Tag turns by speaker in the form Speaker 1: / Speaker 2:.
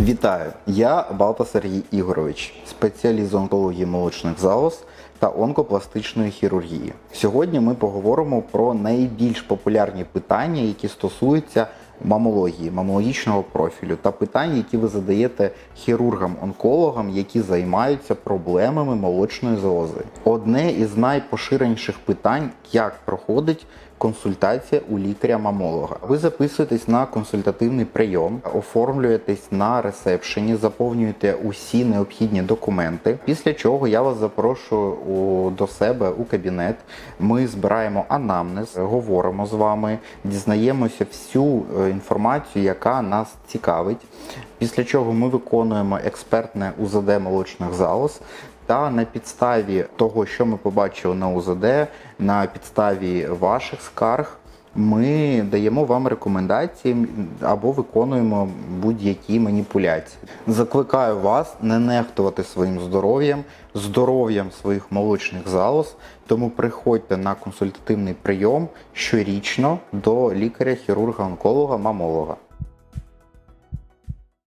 Speaker 1: Вітаю! Я Балта Сергій Ігорович, спеціаліст з онкології молочних залоз та онкопластичної хірургії. Сьогодні ми поговоримо про найбільш популярні питання, які стосуються мамології, мамологічного профілю та питання, які ви задаєте хірургам-онкологам, які займаються проблемами молочної залози. Одне із найпоширеніших питань, як проходить консультація у лікаря-мамолога. Ви записуєтесь на консультативний прийом, оформлюєтесь на ресепшені, заповнюєте усі необхідні документи. Після чого я вас запрошую у, до себе у кабінет. Ми збираємо анамнез, говоримо з вами, дізнаємося всю е, інформацію, яка нас цікавить. Після чого ми виконуємо експертне УЗД молочних залоз. Та на підставі того, що ми побачили на УЗД, на підставі ваших скарг, ми даємо вам рекомендації або виконуємо будь-які маніпуляції. Закликаю вас не нехтувати своїм здоров'ям, здоров'ям своїх молочних залоз, тому приходьте на консультативний прийом щорічно до лікаря, хірурга, онколога, мамолога.